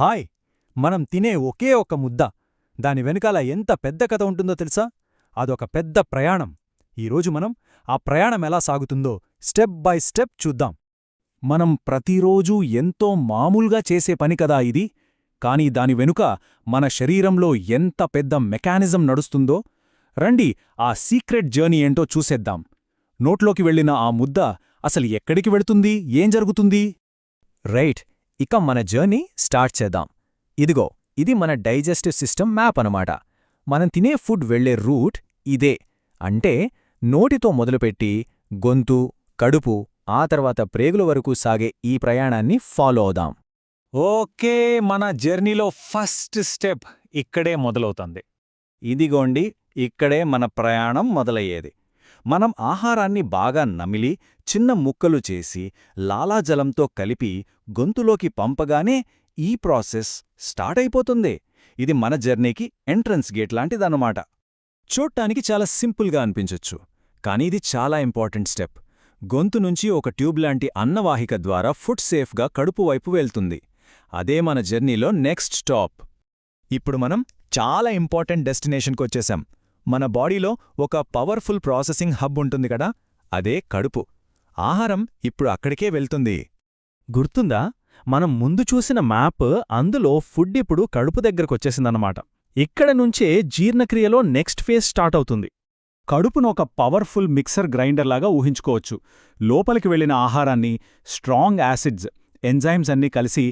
Hi మనం తినే ఒకే ఒక ముద్ద. దాని వెనకాల ఎంత పెద్ద కథ ఉంటుందో తెలుసా? అదొక పెద్ద ప్రయాణం. ఈరోజు మనం ఆ ప్రయాణం ఎలా సాగుతుందో స్టెప్ బై స్టెప్ చూద్దాం. మనం ప్రతిరోజూ ఎంతో మామూలుగా చేసే పని కదా ఇది? కాని దాని వెనుక మన శరీరంలో ఎంత పెద్ద మెకానిజం నడుస్తుందో రండి ఆ సీక్రెట్ జర్నీ ఏంటో చూసేద్దాం. నోట్లోకి వెళ్ళిన ఆ ముద్ద అసలు ఎక్కడికి వెళుతుంది? ఏం జరుగుతుంది? రైట్ ఇక మన జర్నీ స్టార్ట్ చేద్దాం. ఇదిగో ఇది మన డైజెస్టివ్ సిస్టమ్ మ్యాప్ అనమాట మనం తినే ఫుడ్ వెళ్ళే రూట్ ఇదే. అంటే నోటితో మొదలుపెట్టి గొంతు కడుపు ఆ తర్వాత ప్రేగుల వరకు సాగే ఈ ప్రయాణాన్ని ఫాలో అవుదాం. ఓకే మన జర్నీలో ఫస్ట్ స్టెప్ ఇక్కడే మొదలవుతుంది. ఇదిగోండి ఇక్కడే మన ప్రయాణం మొదలయ్యేది. మనం ఆహారాన్ని బాగా నమిలి చిన్న ముక్కలు చేసి లాలాజలంతో కలిపి గొంతులోకి పంపగానే ఈ ప్రాసెస్ స్టార్ట్ అయిపోతుంది. ఇది మన జర్నీకి ఎంట్రన్స్ గేట్ లాంటిదన్నమాట. చూడ్టానికి చాలా సింపుల్గా అనిపించొచ్చు కానీ ఇది చాలా ఇంపార్టెంట్ స్టెప్. గొంతు నుంచి ఒక ట్యూబ్ లాంటి అన్నవాహిక ద్వారా ఫుడ్ సేఫ్గా కడుపు వైపు వెళ్తుంది. అదే మన జర్నీలో నెక్స్ట్ స్టాప్. ఇప్పుడు మనం చాలా ఇంపార్టెంట్ డెస్టినేషన్కొచ్చేశాం మన బాడీలో ఒక పవర్ఫుల్ ప్రాసెసింగ్ హబ్ ఉంటుంది కదా అదే కడుపు. ఆహారం ఇప్పుడు అక్కడికే వెళ్తుంది. గుర్తుందా? మనం ముందు చూసిన మ్యాప్ అందులో ఫుడ్ ఇప్పుడు కడుపు దగ్గరకొచ్చేసిందన్నమాట ఇక్కడ నుంచే జీర్ణక్రియలో నెక్స్ట్ ఫేజ్ స్టార్ట్ అవుతుంది. కడుపును ఒక పవర్ఫుల్ మిక్సర్ గ్రైండర్లాగా ఊహించుకోవచ్చు. లోపలికి వెళ్ళిన ఆహారాన్ని స్ట్రాంగ్ యాసిడ్స్ ఎంజైమ్స్ అన్నీ కలిసి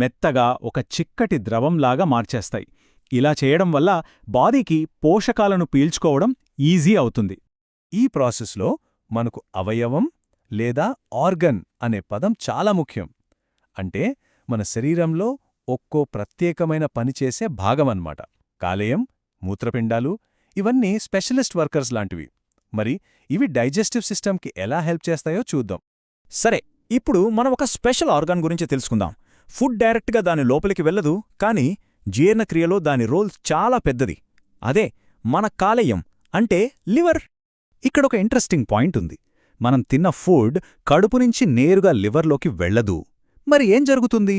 మెత్తగా ఒక చిక్కటి ద్రవంలాగా మార్చేస్తాయి. ఇలా చేయడం వల్ల బాడీకి పోషకాలను పీల్చుకోవడం ఈజీ అవుతుంది. ఈ ప్రాసెస్లో మనకు అవయవం లేదా ఆర్గన్ అనే పదం చాలా ముఖ్యం. అంటే మన శరీరంలో ఒక్కో ప్రత్యేకమైన పనిచేసే భాగమన్నమాట కాలేయం మూత్రపిండాలు ఇవన్నీ స్పెషలిస్ట్ వర్కర్స్ లాంటివి. మరి ఇవి డైజెస్టివ్ సిస్టమ్కి ఎలా హెల్ప్ చేస్తాయో చూద్దాం. సరే ఇప్పుడు మనం ఒక స్పెషల్ ఆర్గాన్ గురించి తెలుసుకుందాం. ఫుడ్ డైరెక్ట్గా దాని లోపలికి వెళ్ళదు కానీ జీర్ణక్రియలో దాని రోల్ చాలా పెద్దది. అదే మన కాలేయం అంటే లివర్. ఇక్కడొక ఇంట్రెస్టింగ్ పాయింట్ ఉంది. మనం తిన్న ఫుడ్ కడుపు నుంచి నేరుగా లివర్లోకి వెళ్ళదు. మరి ఏం జరుగుతుంది?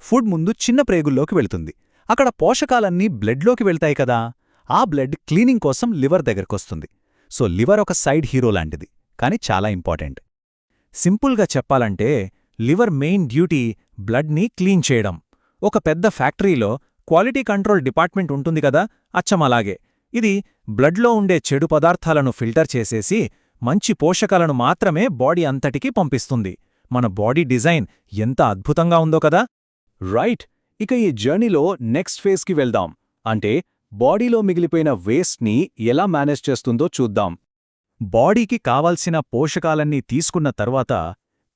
ఫుడ్ ముందు చిన్న ప్రేగుల్లోకి వెళుతుంది. అక్కడ పోషకాలన్నీ బ్లడ్లోకి వెళ్తాయి కదా. ఆ బ్లడ్ క్లీనింగ్ కోసం లివర్ దగ్గరకొస్తుంది. సో లివర్ ఒక సైడ్ హీరో లాంటిది కానీ చాలా ఇంపార్టెంట్. సింపుల్గా చెప్పాలంటే లివర్ మెయిన్ డ్యూటీ బ్లడ్ని క్లీన్ చేయడం. ఒక పెద్ద ఫ్యాక్టరీలో క్వాలిటీ కంట్రోల్ డిపార్ట్మెంట్ ఉంటుంది కదా అచ్చమలాగే ఇది బ్లడ్లో ఉండే చెడు పదార్థాలను ఫిల్టర్ చేసేసి మంచి పోషకాలను మాత్రమే బాడీ అంతటికీ పంపిస్తుంది. మన బాడీ డిజైన్ ఎంత అద్భుతంగా ఉందో కదా! రైట్ ఇక ఈ జర్నీలో నెక్స్ట్ ఫేజ్కి వెళ్దాం. అంటే బాడీలో మిగిలిపోయిన వేస్ట్ని ఎలా మేనేజ్ చేస్తుందో చూద్దాం. బాడీకి కావాల్సిన పోషకాలన్నీ తీసుకున్న తర్వాత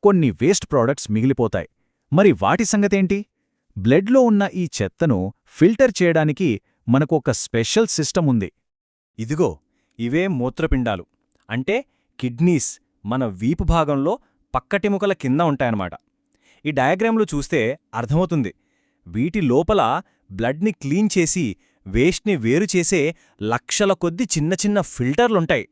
కొన్ని వేస్ట్ ప్రోడక్ట్స్ మిగిలిపోతాయి. మరి వాటి సంగతేంటి? బ్లడ్లో ఉన్న ఈ చెత్తను ఫిల్టర్ చేయడానికి మనకు ఒక స్పెషల్ సిస్టమ్ ఉంది. ఇదిగో ఇవే మూత్రపిండాలు. అంటే కిడ్నీస్ మన వీపు భాగంలో పక్కటిముకల కింద ఉంటాయన్నమాట. ఈ డయాగ్రామ్లు చూస్తే అర్థమవుతుంది. వీటి లోపల బ్లడ్ని క్లీన్ చేసి వేస్ట్ని వేరు చేసే లక్షల కొద్ది చిన్న చిన్న ఫిల్టర్లుంటాయి.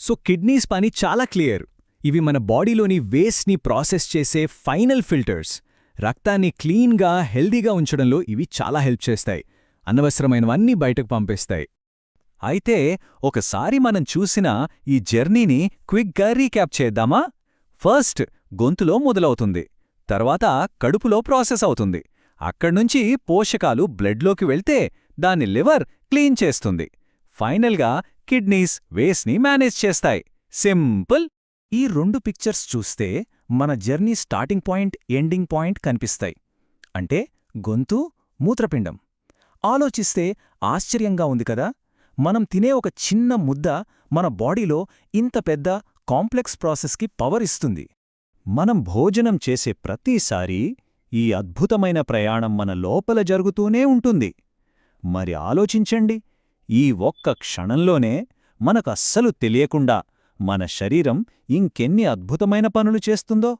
సో కిడ్నీస్ పని చాలా క్లియర్. ఇవి మన బాడీలోని వేస్ట్ని ప్రాసెస్ చేసే ఫైనల్ ఫిల్టర్స్. రక్తాన్ని క్లీన్గా హెల్దీగా ఉంచడంలో ఇవి చాలా హెల్ప్ చేస్తాయి. అనవసరమైనవన్నీ బయటకు పంపేస్తాయి. అయితే ఒకసారి మనం చూసిన ఈ జర్నీని క్విక్గా రీక్యాప్ చేద్దామా? ఫస్ట్ గొంతులో మొదలవుతుంది. తర్వాత కడుపులో ప్రాసెస్ అవుతుంది. అక్కడ్నుంచి పోషకాలు బ్లడ్లోకి వెళ్తే దాని లివర్ క్లీన్ చేస్తుంది. ఫైనల్గా కిడ్నీస్ వేస్ని మేనేజ్ చేస్తాయి. సింపుల్! ఈ రెండు పిక్చర్స్ చూస్తే మన journey starting point ending point కనిపిస్తాయి. అంటే గొంతు మూత్రపిండం. ఆలోచిస్తే ఆశ్చర్యంగా ఉంది కదా? మనం తినే ఒక చిన్న ముద్ద మన బాడీలో ఇంత పెద్ద కాంప్లెక్స్ ప్రాసెస్కి పవర్ ఇస్తుంది. మనం భోజనం చేసే ప్రతిసారీ ఈ అద్భుతమైన ప్రయాణం మన లోపల జరుగుతూనే ఉంటుంది. మరి ఆలోచించండి. ఈ ఒక్క క్షణంలోనే మనకస్సలు తెలియకుండా మన శరీరం ఇంకెన్ని అద్భుతమైన పనులు చేస్తుందో.